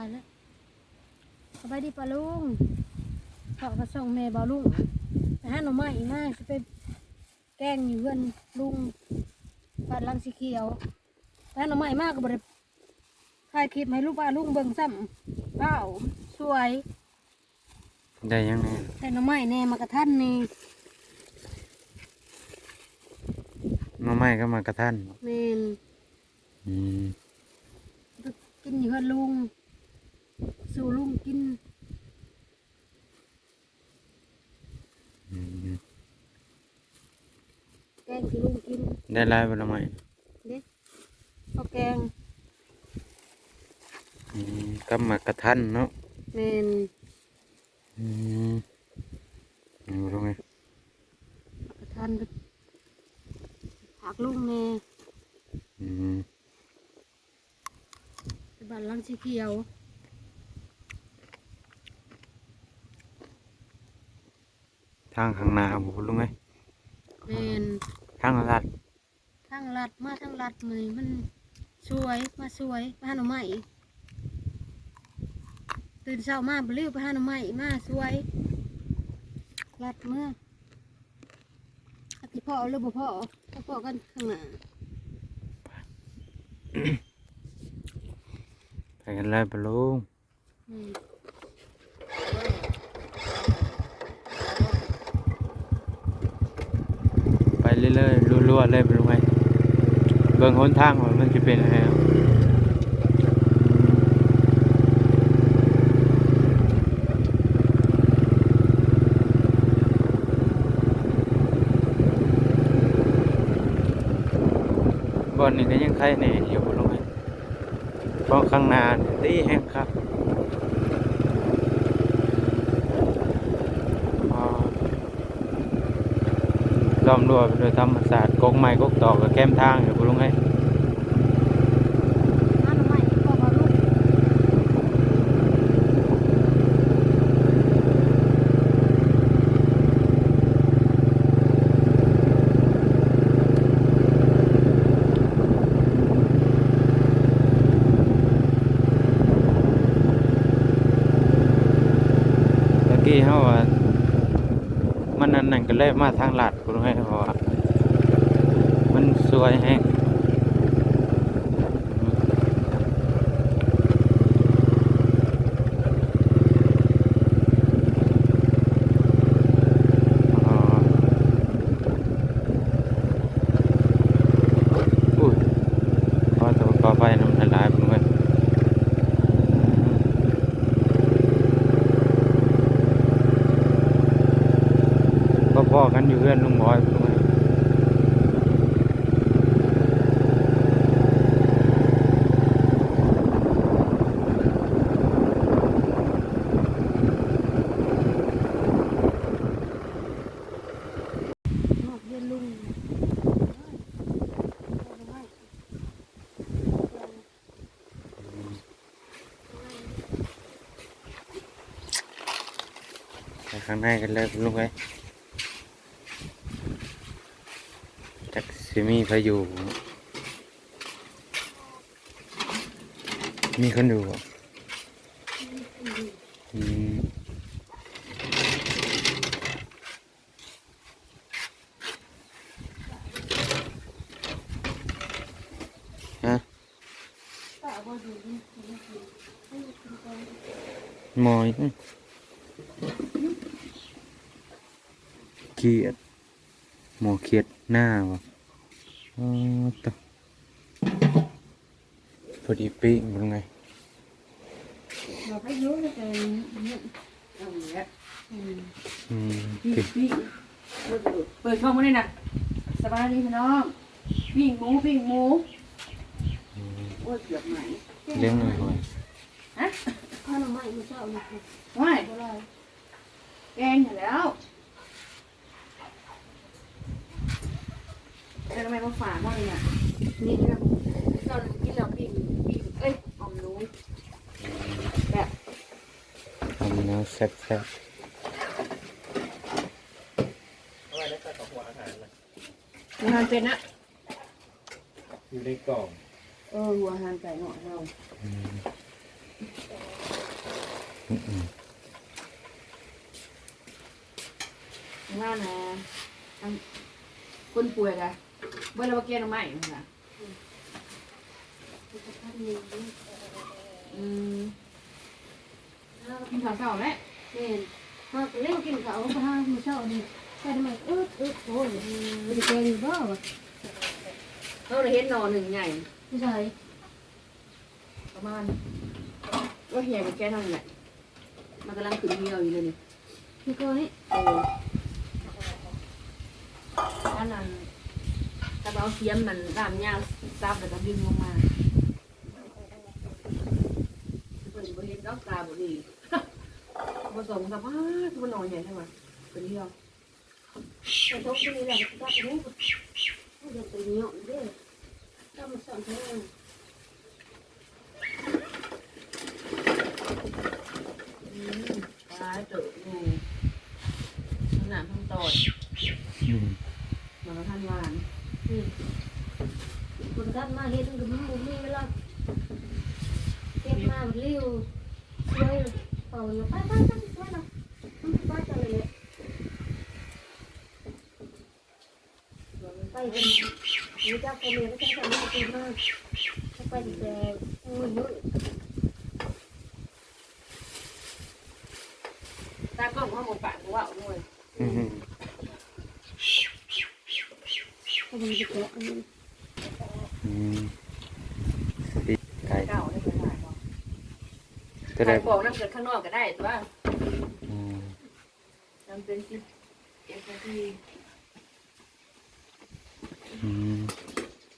ไปแล้วสบายดีปะลุงพ่อก็ส่งแม่บ่าวลุงไปหาหน่อไม้อีกมาสิไปแกล้งอยู่เพื่อนลุงบ้านหลังสีเขียวไปหาหน่อไม้มากก็บ่ได้ถ่ายคลิปให้ลูกป้าลุงเบิ่งซ้ำเอ้าสวยได้ยังไงแต่หน่อไม้แน่มากระทันนี่มาไม่ก็มากระทันแม่นอืมกินอยู่เพื่อนลุง สู่ลุงกินอืมแกงที่ลุงกินได้หลายบ่ละไหมเด็กข้าวแกงอืมก็มากระทันเนาะแม่นอืมเอาลงไงกระทันผักลุงแน่อืมไปบ้านหลังสีเขียว ทางข้างหน้าบ่ลงไงแม่นทางลัดทั้งรัดมาทั้งรัดมือมันสวยมาสวยไปหาหน่อไม้ตื่นเช้ามาบริ้วไปหาหน่อไม้มาสวยรัดเมื่ออาทิพ่อหรือบ่พ่อถ้าพ่อกันข้างหน้าไปกันเลยปะลุง อืม ไป เรื่อยๆรัวๆเลยปะลุงไงเบิ่งหนทางว่ามันจะเป็นอะไรบบอนนี้ก็ยังใครแหน่อยู่ปะลุงไงเพราะข้างหน้านดีแห้งครับ ล้อมรั้วไปด้วยธรรมศาสตร์กกไม้กกตอกกับแก้มทางอยู่ปะลุงไงหาหน่อไม้พ่อกี้เขาว่ามันนั่นนั่นก็เลยมาทางลาด เพราะว่ามันสวยแห้งอ๋ออุ้ยพอตัวก่อไฟน้ำละลายปะลุงไง ก็ พอกันอยู่เพื่อนลุงบอยลุงไงนอกเย็นลุงไปข้างในกันเลยลุงไง สิมีพายุมีคนอยู่บ่อืมฮะมอยเขียดหมอเขียดหน้าวะ อ๋อตะพอดีปิ้งเป็นไงเราไปยุ่งกันเนี่ยเอาอย่างเงี้ยอืมอืมพี่ติดพี่เปิดเปิดช่องมาเลยนะสบายดีพี่น้องปิ้งหมูปิ้งหมูโอ้ยเกือบไหนเลี้ยงหน่อยหน่อยฮะข้าวหน่อไม้มันเช้านี่คือว้ายบ่ได้แกงอยู่แล้ว แล้วทำไมมาฝากว่าเลยเนี่ยนี่แบบเรากินแล้วปิ้งปิ้งเอ้ยออมหนูแบบทำแนวแซ่บอาหารเป็นนะอยู่ในกล่องเออหัวอาหารไก่เนาะเราอืมว่านะอันคนป่วยอะ เมื่อเราเกลียนเอาใหม่ค่ะอืมกินข้าวเช้าไหมเห็นหากเล่นกินข้าวก็ห้ามื้อเช้านี่ไปทำไมอึดอึดโอ้ยบ่ได้แกงอยู่บ่วะเราได้เห็นหนอหนึ่งใหญ่ผู้ชายประมาณว่าใหญ่กว่าแกเท่าไหร่มันกำลังขึ้นเหี่ยวอยู่เลยนี่พี่ก็นี่เออถ้านั้นถ้าเราเทียมมันรามยาวซับแล้วก็ดึงลงมาเปิดบริเวณดอกตาบุรีผสมสภาพมันนอนใหญ่ใช่ไหมเป็นเหี่ยวไปทบที่นี่แหละก็ไปนี่ผู้เด็กไปเหยาะเด้อก็มาสอนเพิ่นอืมปลาเต๋อดูขนาดทั้งตอนอืมมันก็ท่านหวานนี่ คนกันมาเฮ็ดก็มันบ่มีเวลาเก็บมาเร็วสวยเป่าไปไปไปไปนะไปจังเลยไปเห็นมีเจ้าพ่อแม่ก็จะทำให้กินมากไปแต่โอ้ยตากล้องว่าหมดปากกูว่าเอาด้วยอืม ก็มันจะแกะอันนี้อืมปีกไก่เก่าได้ขนาดบอกจะใครได้บอกนั่งเกิดข้างนอกก็ได้แต่ว่าอืมจำเป็นสิเอฟทีอืม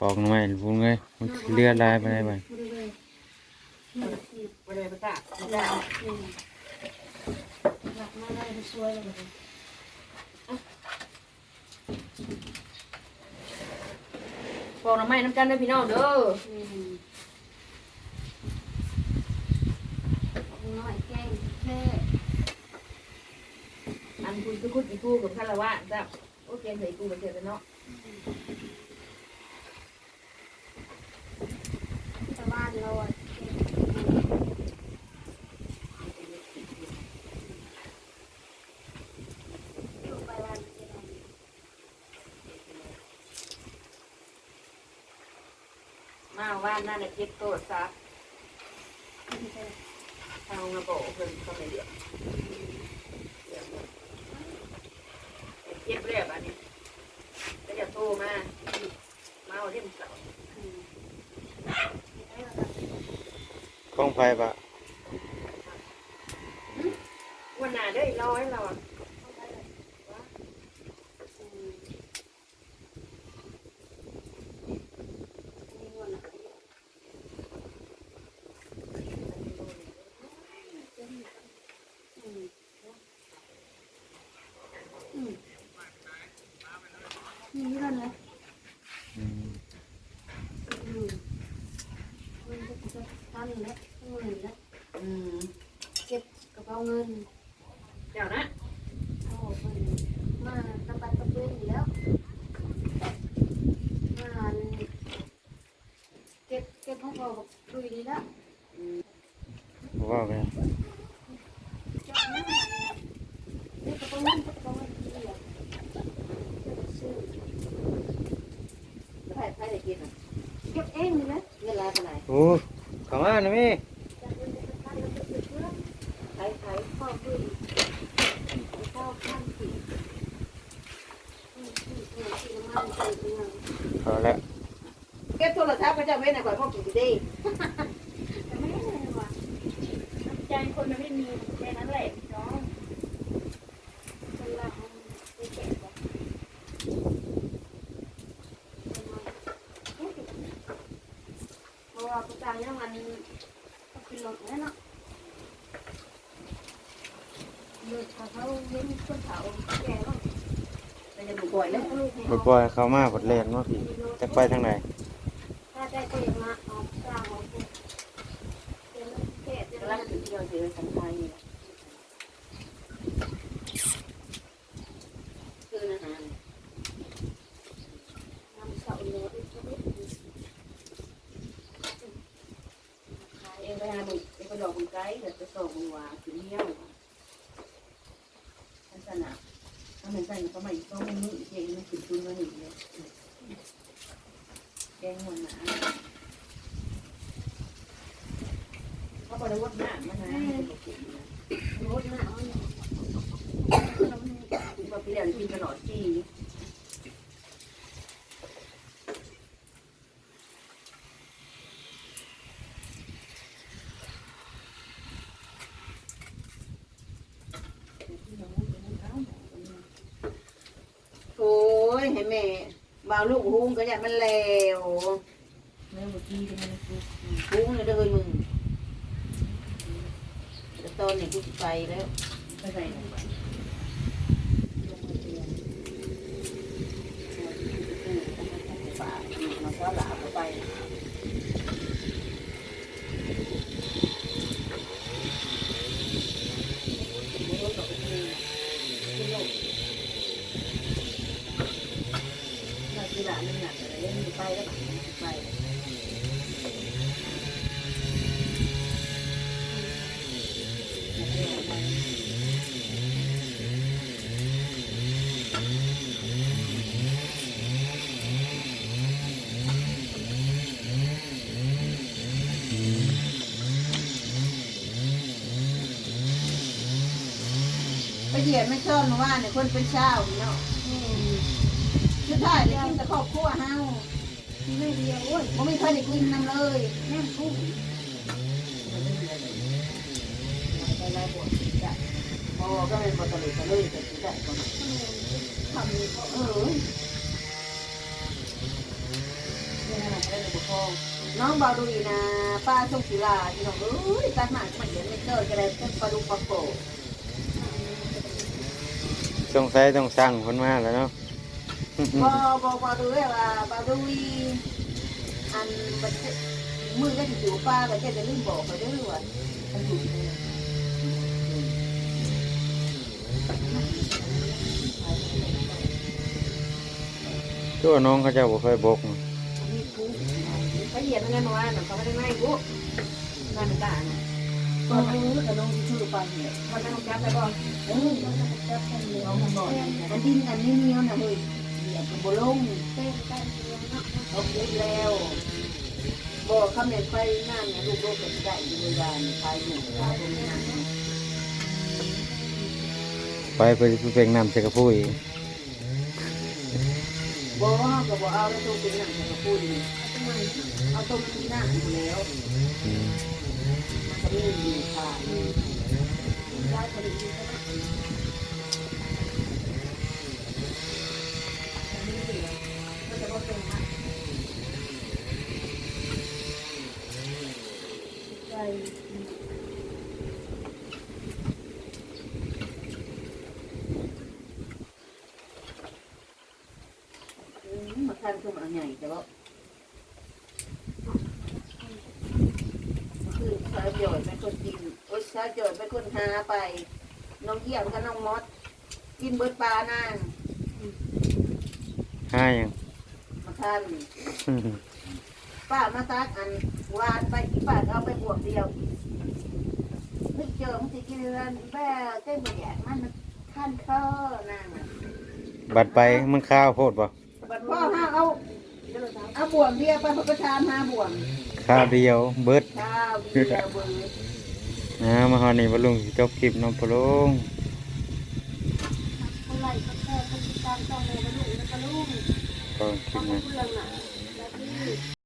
ปอกหน่อยลุงเอ้ยมันเลือดลายไปไหนไปบริเวณนี่นี่บริเวณประกาศนี่นี่หลักมาได้สวยเลย บอกน้ำไม้น้ำกันด้วยพี่น้องเด้ออืมน้อยแกงแค่อันคุณคือคุณอีกูกับคาราวะจ้ะโอเคใส่กูเหมือนเดิมเนาะชาวบ้านเรา มาว่าน่าจะเจ็บตัวซะทางระบบเพิ่นเขาไม่เดือดเจ็บเรียบอันนี้ก็จะโทรมามาเอาเรื่องเสากล้องไฟปะวันหน้าได้ร้อยเราอะ นี่กันเลย อืม อืมมัน จะทันแล้วเงินแล้วอืมเก็บกระเป๋าเงินเดี๋ยวนะเอามันมาตะปัดตะเปื้อนอยู่แล้วมาเก็บเก็บของเราดุยดีแล้วว่าไปจับนั่นเก็บกระเป๋าเงินกระเป๋าเงินนี่แหละซื้อแล้วใครใครจะกินอะเก็บเองนี่นะเงินลายไปไหนโอ้เข้า มาหน่อยมี่จับเงินจะทันแล้วก็ซื้อเพื่อนใครใครพ่อคุยพ่อพันสี่อืมอืมอืมอืมน้ำมันใส่เงินเอาละเก็บโทรศัพท์ก็จะไว้ในก่อนพ่อกินดี แต่ไม่ได้เลยว่ะน้ำใจคนมันไม่มีแค่นั้นแหละน้องคนละมันไปเก็บว่ะเพ ราะว่าประจานเนี่ยมันก็คือรถแน่เนาะรถเขาเลี้ยงคนเขาแก่ก็แต่จะดูบ่อยแล้วลูกบ่ปล่อยเขามาบดเล่นมาพี่จะไปทางไหนถ้าได้ก็ยังมาออกสร้างออกเป็นเกศกำลังถึงที่เราเยอสัมภาระนี่คืออาหาร น้ำเสาเลย ขายเองไปหาบุญเองคน ดอกบุญไก่เดี๋ยวจะส่งบัวถึงเนี้ยวอันสนะ ถ้ามันใส่ก็ไม่ต้องมันนี่เองมันขึ้นตุนมาหนึ่งเลยแกงหัวหนาเขาบอกเลยว่าหน้ามันนะรสหนามันถึงมาปีแล้วกินตลอดที่ โอ้ยให้ แม่บ่าวลูกหุ้งก็อยากมันแล้วเมื่อกี้เป็นไงกูหุ้งเลยเด้อมึงแต่ตอนนี้กูสิไปแล้วไปใส่ลงไปฝากมาก็หลาไป เรากีฬามันหนักเลยเล่น ไปแล้วไปไปเหยียดไม่ชอบมาว่าเนี่ยคนเป็นเช้าเนาะ สุดท้ายเลยกินแต่ครอบครัวเฮาไม่เดียวโอ้ยบ่มีใครได้กินนำเลยแม่กุ้งไปไล่บวชจ้ะพอก็เป็นบทเลยก็เลยแต่ได้ก่อนทำนี่ก็เออนี่ขนาดได้เลยบุคคลน้องบาวดุยนะป้าชงศิลาที่น้องเอ้ยตัดหมากมันเห็นไม่เจอก็เลยเป็นปลาดุกปลาโป่สงสัยต้องสั่งคนมาแล้วเนาะ บอบอบอดูเลยว่าบาวดุยอันบัดมือก็จะอยู่ป้าก็จะจะลืมบอกไปด้วยว่าอันอยู่ที่นี่ตัวน้องเขาเจะบ่เคยบกไปเหยียบยังไงมาว่าเขาไม่ได้ไม่กูนั่นด่านะก็ไม่รู้กับน้องที่ชื่อปันเนี่ยมันต้องจับไปก่อนเออต้องจับกันเลยน้องมันบอกอันดินอันนี้เนี้ยวนะเฮ้ย เหยียบบลงเต้นกันเดียเนาะเอาเก็บแล้วบอกคำเนี่ไปนั่นเนี่ยลูกโลกเป็นได้อยู่เวลาไปอยู่เวลาตรงนี้นไปเพื่อไปเป็นน้ำใส่กะพุ้ยบอกก็บอกเอาแล้วตัวเป็นหนังจะพูดเอาตัวที่หน้าอยู่แล้วมันก็มีอยู่ค่ะได้ผลิต ใจมาทานขึ้นมาใหญ่แต่ว่าคือชาจอยเป็นคนกินโอ้ยชาจอยเป็นคนหาไปน้องเยี่ยมกับน้องมดกินเบิดปลานางห้ายังมาทานป้ามาตักอัน วานไปที่ป้าเอาไปบวกเดียวนึกเจอมันสิกินเรือนแบ่เต้นแยกมันท่านเข้อนางบัดไปมันข้าวโพดบ่บัดพ่อห้าเอาเอาบวงเดียวไปพระประชานหาบวงข้าวเดียวเบิดข้าวเดียวเบิดนะมาฮอดนี่บ่ลุงสิจบคลิปน้องพะลุงเท่าไหร่ก็แค่คนติดตามช่องโมกระดูกกระลูกก็คลิปนี้